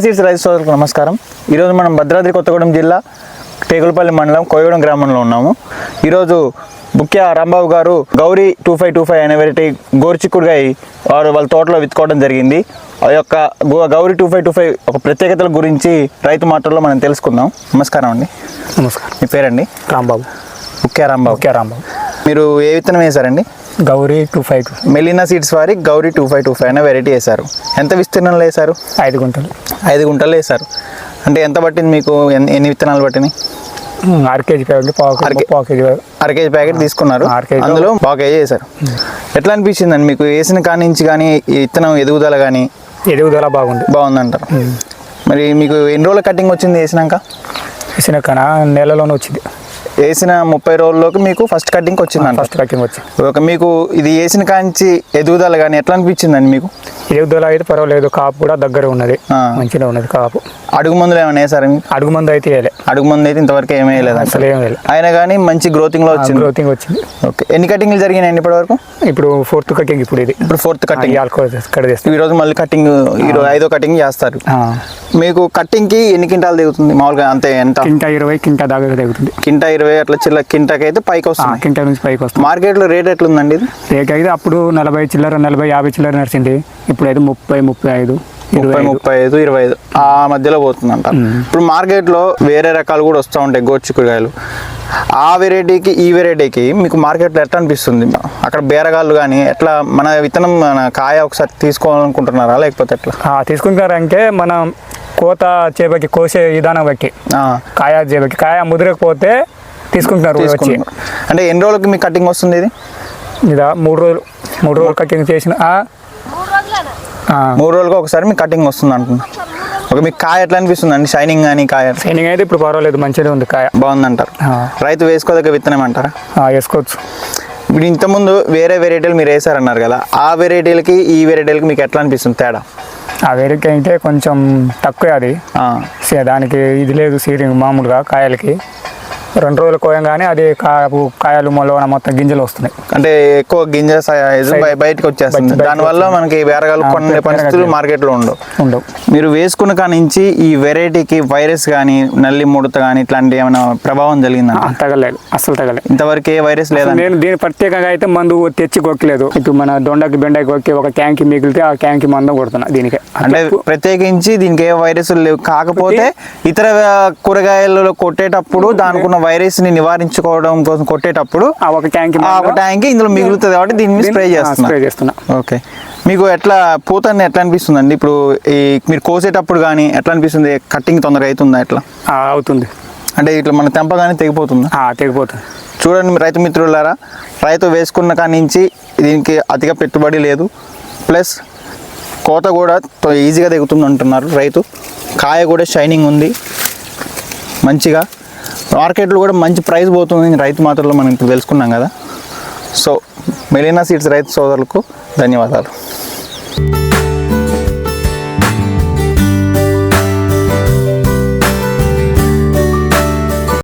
Seeds రైతు సోదరులకు నమస్కారం. ఈరోజు మనం భద్రాద్రి కొత్తగూడెం జిల్లా టేకులపల్లి మండలం కోయగూడెం గ్రామంలో ఉన్నాము. ఈరోజు ముఖ్య రాంబాబు గారు Gauri two five two five అనే వెరైటీ గోరుచిక్కుడుగాయ వారు వాళ్ళ తోటలో విత్తుకోవడం జరిగింది. ఆ యొక్క Gauri two five two five ఒక ప్రత్యేకతల గురించి రైతు మాటల్లో మనం తెలుసుకుందాం. నమస్కారం అండి. నమస్కారం. మీ పేరండి? రాంబాబు. ముఖ్య రాంబాబు. ఓకే రాంబాబు. మీరు ఏ విత్తనం వేశారండి? Gauri two five two Melina seeds వారి Gauri two five two five అనే వెరైటీ వేశారు. ఎంత విస్తీర్ణంలో వేశారు? ఐదు గుంటలు. ఐదు గుంటలు వేశారు. అంటే ఎంత పట్టింది మీకు? ఎన్ని విత్తనాలు పట్టినాయి? ఉమ్, అర కేజీ ప్యాకెట్ పావు కేజీ ప్యాకెట్ తీసుకున్నారు. అందులో పావు కేజీ వేశారు. ఎట్లా అనిపించిందండి మీకు? వేసిన కాడి నుంచి కానీ విత్తనం ఎదుగుదల కానీ? ఎదుగుదల బాగుంది. బాగుందంటారు. మరి మీకు ఎన్ని రోజుల కటింగ్ వచ్చింది వేసినాక? వేసిన కన నెలలోనే వచ్చింది. వేసిన ముప్పై రోజుల్లోకి మీకు ఫస్ట్ కటింగ్ వచ్చిందంట. ఫస్ట్ కటింగ్ వచ్చింది. ఒక మీకు ఇది వేసిన కాంచి ఎదుగుదల కానీ ఎట్లా అనిపించిందండి మీకు? ఎదుగుదల అయితే పర్వాలేదు కాపు కూడా దగ్గర ఉన్నది. మంచిగా ఉన్నది కాపు. అడుగు మందులు ఏమైనా వేసారా అడుగు మంది అయితే వేయలే. అడుగు మందు అయితే ఇంతవరకు ఏమీ వేయలేదు అసలు ఏం వేయలే. అయినా కానీ మంచి గ్రోతింగ్లో వచ్చింది. గ్రోతింగ్ వచ్చింది. ఓకే. ఎన్ని కటింగ్లు జరిగినాయండి ఇప్పటివరకు? ఇప్పుడు ఫోర్త్ కటింగ్ ఇప్పుడు ఇది. ఇప్పుడు ఫోర్త్ కటింగ్ ఆల్కో కట్ చేస్తాం. ఈ రోజు మళ్ళీ కటింగ్ ఈరోజు ఐదో కటింగ్ చేస్తారు. మీకు కట్టింగ్కి ఎన్ని కింటాలు దిగుతుంది? మామూలుగా అంతే ఎంత? కింట ఇరవై కింట దాకా తగ్గుతుంది కింటా ఇరవై అట్లా చిల్ల కింటాకి అయితే పైకి వస్తుంది కింట నుంచి పైకి వస్తుంది మార్కెట్లో రేట్ ఎట్లుందండి ఇది? రేట్ అయితే అప్పుడు నలభై చిల్లర నలభై యాభై చిల్లర నడిచింది. ఇప్పుడు అయితే ముప్పై ముప్పై ఐదు ఇరవై ముప్పై ఐదు. ముప్పై ఐదు ఇరవై ఐదు. ఆ మధ్యలో పోతుందంట. ఇప్పుడు మార్కెట్లో వేరే రకాలు కూడా వస్తూ ఉంటాయి గోచిక్కుడుకాయలు ఆ వెరైటీకి ఈ వెరైటీకి మీకు మార్కెట్లో ఎట్లా అనిపిస్తుంది? అక్కడ బేరగాళ్ళు కానీ ఎట్లా మన విత్తనం మన కాయ ఒకసారి తీసుకోవాలనుకుంటున్నారా? లేకపోతే ఎట్లా? తీసుకుంటారంటే మనం కోత చేపకి కోసే విధానం బట్టి. ఆ, కాయ చేపకి. కాయ ముదిరకపోతే తీసుకుంటున్నారు. అంటే ఎన్ని రోజులకి మీకు కటింగ్ వస్తుంది ఇది? ఇదా మూడు రోజులు మూడు రోజులు కటింగ్ చేసిన మూడు రోజులకు ఒకసారి మీకు కటింగ్ వస్తుంది అంటున్నా. ఒక మీకు కాయ ఎట్లా అనిపిస్తుంది అండి? షైనింగ్ కానీ కాయ ట్రైనింగ్ అయితే ఇప్పుడు పర్వాలేదు మంచిగా ఉంది కాయ. బాగుందంటారు. ఆ, రైతు వేసుకోదగ్గ విత్తనం అంటారా? వేసుకోవచ్చు. ఇప్పుడు ఇంతకుముందు వేరే వెరైటీలు మీరు వేసారన్నారు కదా ఆ వెరైటీలకి ఈ వెరైటీలకి మీకు ఎట్లా అనిపిస్తుంది తేడా? ఆ వేడికి అయితే కొంచెం తక్కువే అది. దానికి ఇది లేదు సీరింగ్ మామూలుగా కాయలకి. రెండు రోజులు కోయంగానే అది కాయలు మొలవన మొత్తం గింజలు వస్తున్నాయి. అంటే ఎక్కువ గింజ సైజు బయటకు వచ్చేస్తుంది. దానివల్ల మనకి బేరగాలు ఆ, కొన్ని. పరిస్థితులు మార్కెట్లో ఉండవు. ఉండవు. మీరు వేసుకున్న కాడి నుంచి ఈ వెరైటీకి వైరస్ కానీ నల్లి ముడత కానీ ఇట్లాంటి ఏమైనా ప్రభావం జరిగిందా తగలేదు. అస్సలు తగలేదు. ఇంతవరకు ఏ వైరస్ లేదండి. నేను దీని ప్రత్యేకంగా అయితే మందు తెచ్చి కొక్కలేదు ఇటు మన దొండకి బెండకి కొక్కి ఒక క్యాంకి మిగిలితే ఆ క్యాంకి మందం కొడుతున్నా దీనికి. అంటే ప్రత్యేకించి దీనికి ఏ వైరస్ లేవు. కాకపోతే ఇతర కూరగాయలలో కొట్టేటప్పుడు దానికి ఉన్న వైరస్ని నివారించుకోవడం కోసం కొట్టేటప్పుడు ఆ ఒక ట్యాంక్ ఒక ట్యాంక్ ఇందులో మిగులుతుంది కాబట్టి దీన్ని మీద స్ప్రే చేస్తున్నా. స్ప్రే చేస్తున్నా. ఓకే. మీకు ఎట్లా పూత ఎట్లా అనిపిస్తుందండి? ఇప్పుడు ఈ మీరు కోసేటప్పుడు కానీ ఎట్లా అనిపిస్తుంది? కట్టింగ్ తొందరగా అవుతుందా ఎట్లా? అవుతుంది. అంటే ఇట్లా మన తెంపగానే తెగిపోతుందా? తెగిపోతుంది. చూడండి రైతు మిత్రులారా రైతు వేసుకున్న కాడి నుంచి దీనికి అతిగా పెట్టుబడి లేదు. ప్లస్ కోత కూడా ఈజీగా దిగుతుంది అంటున్నారు రైతు. కాయ కూడా షైనింగ్ ఉంది. మంచిగా మార్కెట్లో కూడా మంచి ప్రైస్ పోతుంది రైతు మాత్రలో మనం ఇప్పుడు తెలుసుకున్నాం కదా. సో మెలీనా సీడ్స్ రైతు సోదరులకు ధన్యవాదాలు.